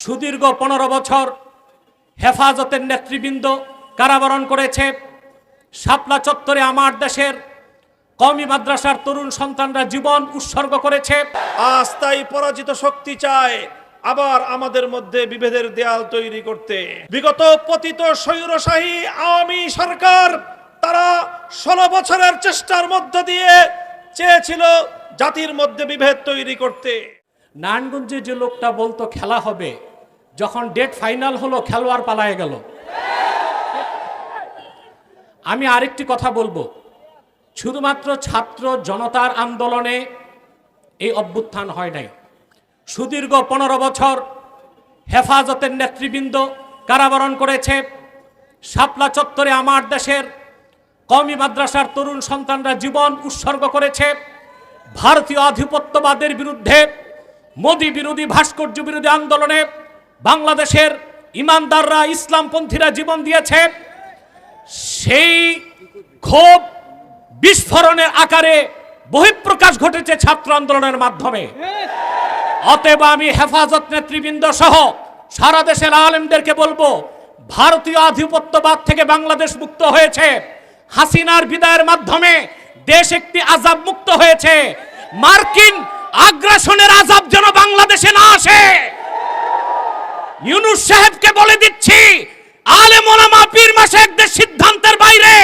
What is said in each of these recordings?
সুদীর্ঘ পনেরো বছর হেফাজতের নেতৃবৃন্দ কারাবরণ করেছে। শাপলা চত্বরে আমার দেশের কমি মাদ্রাসার তরুণ সন্তানরা জীবন উৎসর্গ করেছে। আজ তাই পরাজিত শক্তি চায় আবার আমাদের মধ্যে বিভেদের দেয়াল তৈরি করতে। বিগত পতিত স্বৈরশাহী আওয়ামী সরকার তারা ষোলো বছরের চেষ্টার মধ্য দিয়ে চেয়েছিল জাতির মধ্যে বিভেদ তৈরি করতে। নারায়ণগঞ্জে যে লোকটা বলতো খেলা হবে। যখন ডেট ফাইনাল হলো, খেলোয়াড় পালায় গেল। আমি আরেকটি কথা বলব। শুধুমাত্র ছাত্র জনতার আন্দোলনে এই অভ্যুত্থান হয় নাই। সুদীর্ঘ পনেরো বছর হেফাজতের নেতৃবৃন্দ কারাবরণ করেছে। শাপলা চত্বরে আমার দেশের কমি মাদ্রাসার তরুণ সন্তানরা জীবন উৎসর্গ করেছে। ভারতীয় আধিপত্যবাদের বিরুদ্ধে মোদী বিরোধী ভাস্কর্য বিরোধী আন্দোলনে বাংলাদেশের ইমানদাররা, ইসলামপন্থীরা জীবন দিয়েছে, সেই ক্ষোভ বিস্ফোরণের আকারে বহিঃপ্রকাশ ঘটেছে ছাত্র আন্দোলনের মাধ্যমে। অতএব আমি হেফাজত নেতৃবৃন্দ সহ সারা দেশের আলেমদেরকে বলব, ভারতীয় আধিপত্যবাদ থেকে বাংলাদেশ মুক্ত হয়েছে। হাসিনার বিদায়ের মাধ্যমে দেশ একটি আজাব মুক্ত হয়েছে। মার্কিন আগ্রাসনের আজাব যেন বাংলাদেশে না আসে। ইউনুস সাহেবকে বলে দিচ্ছি আলে ওলামা পীর মাসেকদের সিদ্ধান্তের বাইরে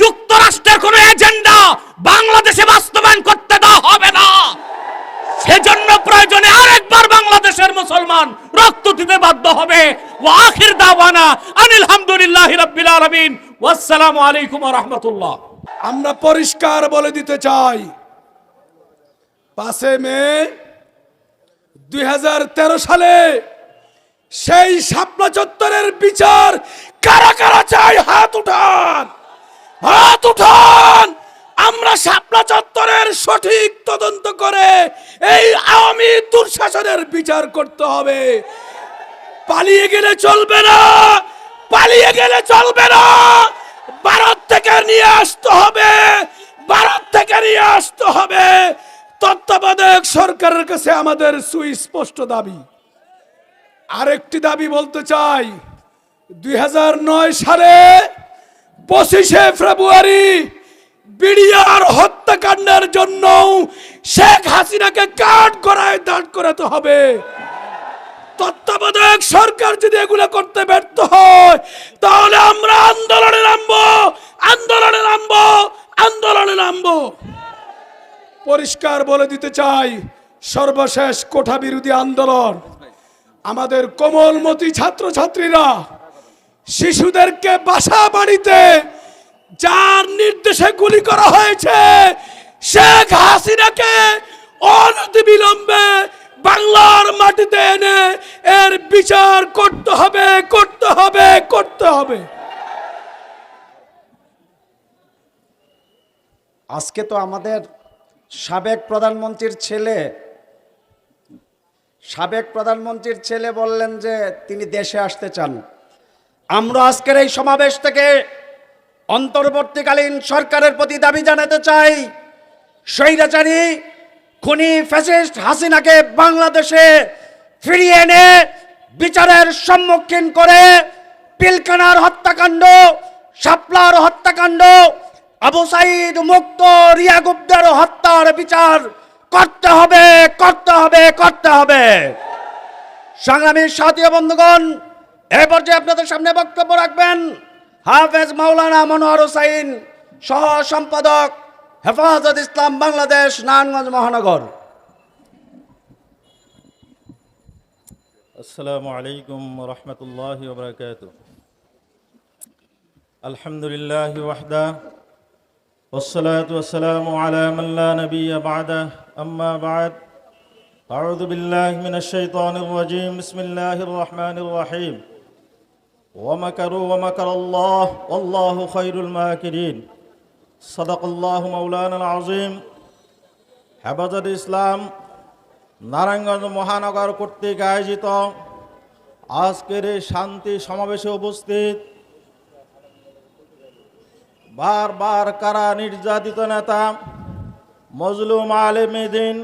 যুক্তরাষ্ট্রের কোনো এজেন্ডা বাংলাদেশে বাস্তবায়ন করতে দেওয়া হবে না। সেজন্য প্রয়োজনে আরেকবার বাংলাদেশের মুসলমান রক্ত দিতে বাধ্য হবে। ও আখির দাওয়ানা আনিল হামদুলিল্লাহি রাব্বিল আলামিন। ওয়াসসালামু আলাইকুম ওয়া রাহমাতুল্লাহ। আমরা পরিষ্কার বলে দিতে চাই পাঁচে মে দুই হাজার তেরো সালে সেই শাপলা চত্বরের বিচার কারা কারা চাই হাত উঠান। হাত উঠান। আমরা শাপলা চত্বরের সঠিক তদন্ত করে এই আওয়ামী দুঃশাসনের বিচার করতে হবে। পালিয়ে গেলে চলবে না। পালিয়ে গেলে চলবে না। ভারত থেকে নিয়ে আসতে হবে। ভারত থেকে নিয়ে আসতে হবে। তত্ত্বাবধায়ক সরকারের কাছে আমাদের সুস্পষ্ট দাবি। আরেকটি দাবি বলতে চাই। দুই হাজার নয় সালে পঁচিশে ফেব্রুয়ারি বিডিআর হত্যাকাণ্ডের জন্য শেখ হাসিনাকে কাঠ করায় দাঁড় করাতে হবে। তত্ত্বাবধায়ক সরকার যদি এগুলো করতে ব্যর্থ হয়, তাহলে আমরা আন্দোলনে নামবো আন্দোলনে নামবো আন্দোলনে নামবো। পরিষ্কার বলে দিতে চাই, সর্বশেষ কোঠা বিরোধী আন্দোলন। আমাদের কোমলমতি ছাত্রছাত্রীরা শিশুদেরকে বাসা বাড়িতে যার নির্দেশে গুলি করা হয়েছে, শেখ হাসিনাকে অনতি বিলম্বে বাংলার মাটিতে এনে এর বিচার করতে হবে করতে হবে করতে হবে। আজকে তো আমাদের সাবেক প্রধানমন্ত্রীর ছেলে সাবেক প্রধানমন্ত্রীর ছেলে বললেন যে তিনি দেশে আসতে চান। আমরা আজকের এই সমাবেশ থেকে অন্তর্বর্তীকালীন সরকারের প্রতি দাবি জানাতে চাই স্বৈরাচারী খুনি ফ্যাসিস্ট হাসিনাকে বাংলাদেশে ফিরিয়ে এনে বিচারের সম্মুখীন করে পিলকানার হত্যাকাণ্ড, শাপলার হত্যাকাণ্ড, আবু সাইদ মুক্ত রিয়া গুপ্তের হত্যার বিচার করতে হবে করতে হবে করতে হবে সংগ্রামী সাথী ও বন্ধুগণ এ পর্যায়ে আপনাদের সামনে বক্তব্য রাখবেন হাফেজ মাওলানা মনোহর হোসাইন সহ সম্পাদক হেফাজত ইসলাম বাংলাদেশ নারায়ণগঞ্জ মহানগর السلام عليكم ورحمة الله وبركاته الحمد لله وحده والصلاة والسلام على من لا نبي بعده أما بعد أعوذ بالله من الشيطان الرجيم بسم الله الرحمن الرحيم ومكروا ومكر الله والله خير الماكرين صدق الله مولانا العظيم হেফাজত ইসলাম নারায়ণগঞ্জ মহানগর কর্তৃক আয়োজিত আজকের এই শান্তি সমাবেশে উপস্থিত বারবার কারা নির্যাতিত নেতা মজলুম আলেম দিন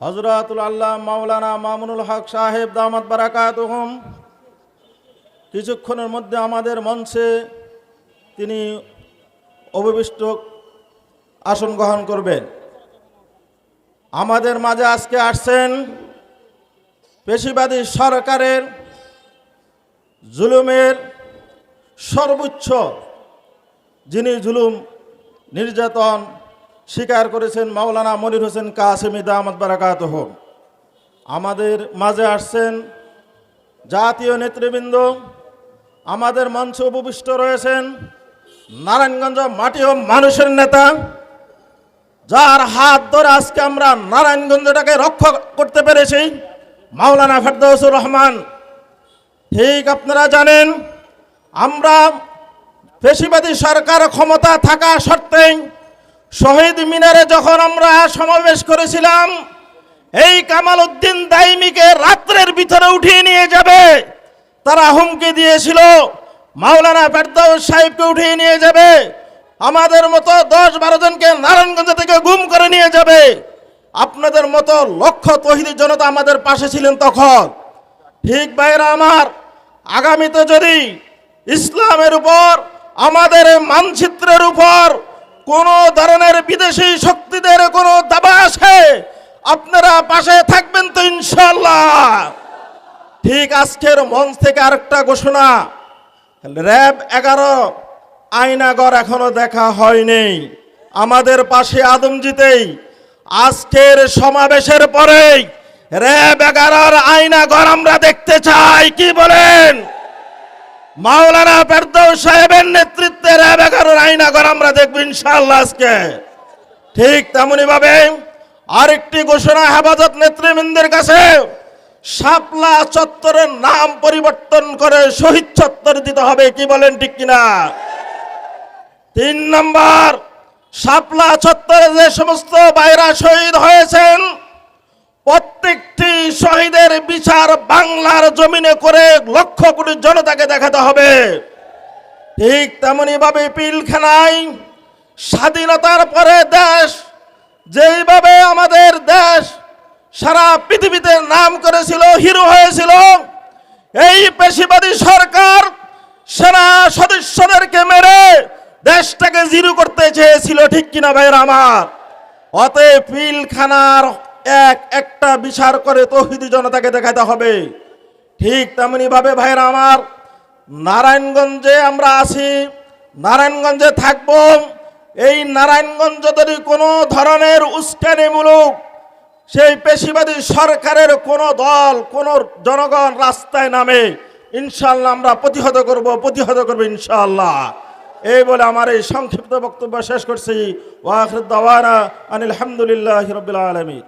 হজরতুল আল্লাহ মাওলানা মামুনুল হক সাহেব দামাত বারাকাতুহুম। কিছুক্ষণের মধ্যে আমাদের মঞ্চে তিনি অভিবিষ্ট আসন গ্রহণ করবেন। আমাদের মাঝে আজকে আসছেন পেশিবাদী সরকারের জুলুমের সর্বোচ্চ যিনি জুলুম নির্যাতন স্বীকার করেছেন মাওলানা মনির হোসেন কাসেমি দামদ বারাকাত হোক আমাদের মাঝে আসছেন জাতীয় নেতৃবৃন্দ, আমাদের মঞ্চে উপবিষ্ট রয়েছেন নারায়ণগঞ্জ মাটি ও মানুষের নেতা, যার হাত ধরে আজকে আমরা নারায়ণগঞ্জটাকে রক্ষা করতে পেরেছি, মাওলানা ফেরদৌসুর রহমান। ঠিক আপনারা জানেন, আমরা পেশিবাদী সরকার ক্ষমতা থাকা সত্ত্বেই শহীদ মিনারে যখন আমরা সমাবেশ করেছিলাম, এই কামাল উদ্দিন দাইমিকে রাত্রের ভিতরে উঠিয়ে নিয়ে যাবে। তারা হুমকি দিয়েছিল, মাওলানা ফেরদাউস সাহেবকে উঠিয়ে নিয়ে যাবে। আমাদের মতো দশ বারো জনকে নারায়ণগঞ্জ থেকে গুম করে নিয়ে যাবে। আপনাদের মতো লক্ষ তহিদি জনতা আমাদের পাশে ছিলেন তখন। ঠিক বাইরা আমার, আগামীতে যদি ইসলামের উপর, আমাদের মানচিত্রের উপর কোন ধরনের বিদেশি শক্তিদের কোনো দাবা আসে? আপনারা পাশে থাকবেন তো ইনশাল্লাহ ঠিক আজকের মঞ্চ থেকে আরেকটা ঘোষণা। র্যাব এগারো আয়নাগর এখনও দেখা হয়নি। আমাদের পাশে আদমজিতেই আজকের সমাবেশের পরেই র্যাব এগারোর আয়নাগর আমরা দেখতে চাই, কি বলেন? মাওলানা ফেরদৌস সাহেবের নেতৃত্বে র্যাব এগারোর আইনাগর আমরা দেখব ইনশাআল্লাহ আজকে। ঠিক তেমনি ভাবে আরেকটি ঘোষণা হেফাজত নেতৃবৃন্দের কাছে, শাপলা চত্বরের নাম পরিবর্তন করে শহীদ চত্বর দিতে হবে, কি বলেন ঠিক কিনা? তিন নম্বর, শাপলা চত্বরে যে সমস্ত বাইরা শহীদ হয়েছেন প্রত্যেকটি শহীদের বিচার বাংলার জমিনে করে লক্ষ কোটি জনতাকে দেখাতে হবে। ঠিক তেমনি ভাবে পিলখানায় স্বাধীনতার পরে দেশ, যেইভাবে আমাদের দেশ সারা পৃথিবীতে নাম করেছিল, হিরো হয়েছিল, এই পেশিবাদী সরকার সেনা সদস্যদেরকে মেরে দেশটাকে জিরো করতে চেয়েছিল, ঠিক কিনা ভাইয়ের আমার? অতএব পিলখানার এক, একটা বিচার করে তৌহিদি জনতাকে দেখাতে হবে। ঠিক তেমনি ভাবে ভাইরা আমার, নারায়ণগঞ্জে আমরা আছি, নারায়ণগঞ্জে থাকব। এই নারায়ণগঞ্জ যদি কোনো ধরনের উস্কানিমূলক সেই পেশিবাদী সরকারের কোনো দল, কোনো জনগণ রাস্তায় নামে ইনশাল্লাহ আমরা প্রতিহত করব, প্রতিহত করব ইনশাল্লাহ এই বলে আমার এই সংক্ষিপ্ত বক্তব্য শেষ করছি। ওয়াখির দাওয়ানা আনিল হামদুলিল্লাহ রবিল আলমী